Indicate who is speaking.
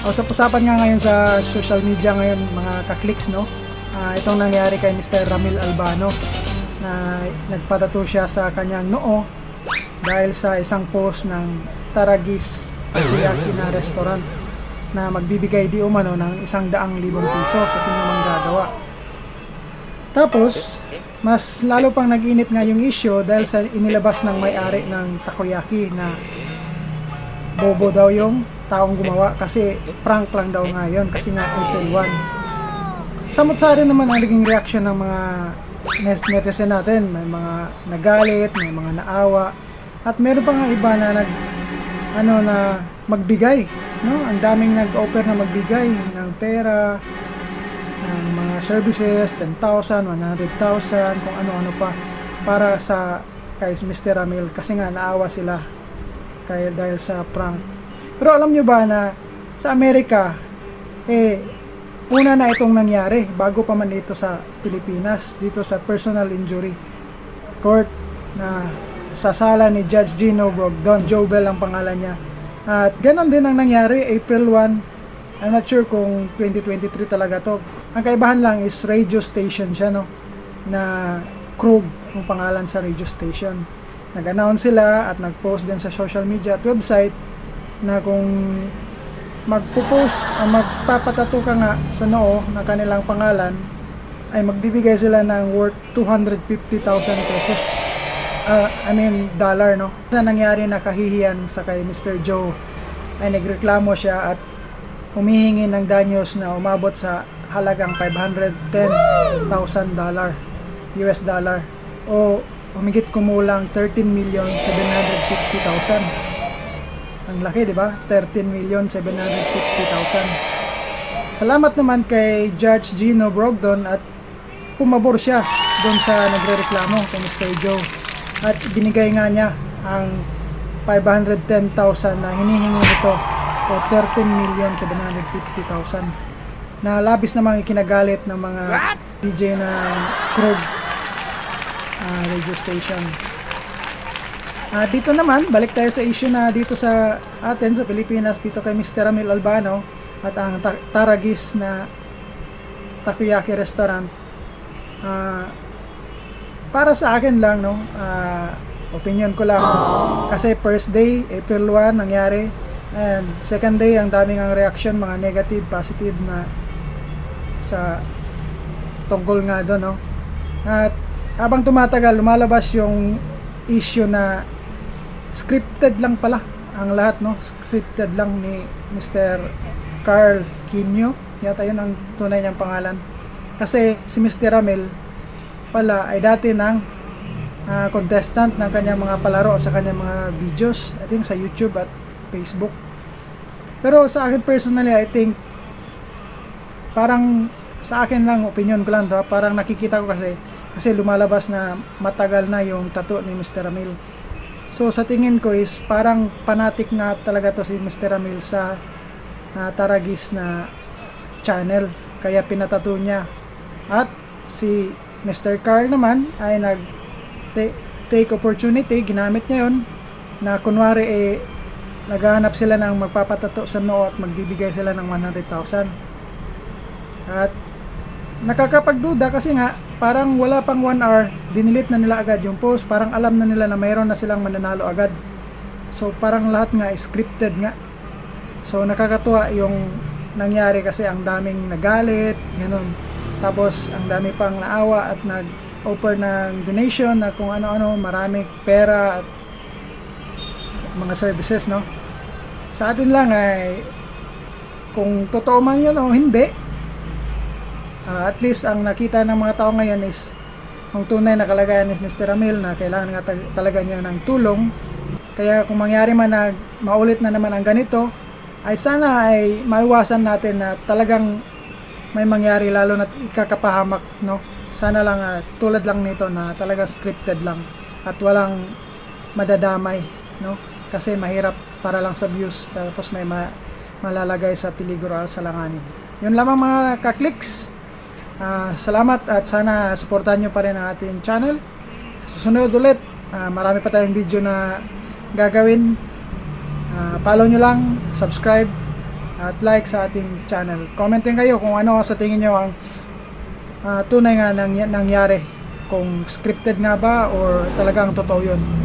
Speaker 1: Usap-usapan nga ngayon sa social media ngayon mga ka-clicks no. Ah, itong nangyari kay Mr. Ramil Albano na nagpatato siya sa kanyang noo dahil sa isang post ng Taragis Teriyaki na restaurant na magbibigay di umano ng isang daang libong piso sa sino mang gagawa. Tapos, mas lalo pang nag-init nga yung issue dahil sa inilabas ng may-ari ng takoyaki na bobo daw yung taong gumawa kasi prank lang daw nga yun kasi nga April 1. Samot-sari naman ang naging reaction ng mga net- netizen natin. May mga nagalit, may mga naawa, at meron pa nga iba na nag ano na magbigay, no? Ang daming nag-offer na magbigay ng pera, ng mga services, 10,000, 100,000, kung ano-ano pa para sa kay Mr. Ramil kasi nga naawa sila kaya dahil sa prank. Pero alam nyo ba na sa Amerika, eh, una na itong nangyari bago pa man dito sa Pilipinas, dito sa personal injury court na sa sala ni Judge Gino Brogdon, Jobel ang pangalan niya. At ganon din ang nangyari, April 1, I'm not sure kung 2023 talaga to. Ang kaibahan lang is radio station siya, no? Na Krug, ang pangalan sa radio station. Nag-announce sila at nag-post din sa social media at website na kung magpo-post, uh, magpapatato ka nga sa noo ng kanilang pangalan, ay magbibigay sila ng worth 250,000 pesos. Ah, I mean, dollar, no? Sa nangyari na kahihiyan sa kay Mr. Joe, ay nagreklamo siya at humihingi ng danyos na umabot sa halagang 510,000 dollar, US dollar, o humigit kumulang 13 million 750,000. Ang laki, di ba? 13 million 750,000. Salamat naman kay Judge Gino Brogdon at pumabor siya doon sa nagrereklamo kay Mr. Joe. At binigay nga niya ang 510,000 na hinihingi nito o 13 million 750,000 na labis namang ikinagalit ng mga DJ ng Krug ah, radio station. Ah, dito naman, balik tayo sa issue na dito sa atin sa Pilipinas, dito kay Mr. Ramil Albano at ang Ta- Taragis na takoyaki restaurant. Ah, para sa akin lang, no, ah, opinion ko lang. Kasi first day, April 1, nangyari. And second day, ang daming ang reaction, mga negative, positive na sa tungkol nga doon, no. At habang tumatagal, lumalabas yung issue na scripted lang pala ang lahat, no? Scripted lang ni Mr. Carl Quino. Yata yun ang tunay niyang pangalan. Kasi si Mr. Ramil pala ay dati ng ah, contestant ng kanyang mga palaro sa kanyang mga videos. I think sa YouTube at Facebook. Pero sa akin personally, I think parang sa akin lang, opinion ko lang to, parang nakikita ko kasi kasi lumalabas na matagal na yung tattoo ni Mr. Ramil. So sa tingin ko is parang fanatic nga talaga to si Mr. Ramil sa ah, Taragis na channel. Kaya pinatato niya. At si Mr. Carl naman ay nag ta- take opportunity, ginamit niya yun na kunwari eh naghahanap sila ng magpapatato sa noo at magbibigay sila ng 100,000. At nakakapagduda kasi nga parang wala pang 1 hour, dinilit na nila agad yung post, parang alam na nila na mayroon na silang mananalo agad. So parang lahat nga scripted nga. So nakakatuwa yung nangyari kasi ang daming nagalit, ganun. Tapos ang dami pang naawa at nag-offer ng donation na kung ano-ano, marami pera at mga services, no? Sa atin lang ay kung totoo man yun o hindi, ah, at least ang nakita ng mga tao ngayon is ang tunay na kalagayan ni Mr. Ramil na kailangan nga ta- talaga niya ng tulong. Kaya kung mangyari man na maulit na naman ang ganito, ay sana ay maiwasan natin na talagang may mangyari lalo na ikakapahamak, no? Sana lang ah, tulad lang nito na talaga scripted lang at walang madadamay, no? Kasi mahirap para lang sa views tapos may ma- malalagay sa peligro sa langanin. Yun lamang mga ka-clicks. Ah, salamat at sana supportahan nyo pa rin ang ating channel. Susunod ulit, ah, marami pa tayong video na gagawin. Ah, follow nyo lang, subscribe, at like sa ating channel. Comment din kayo kung ano sa tingin nyo ang ah, tunay nga nang, nangyari. Kung scripted nga ba or talagang totoo yun.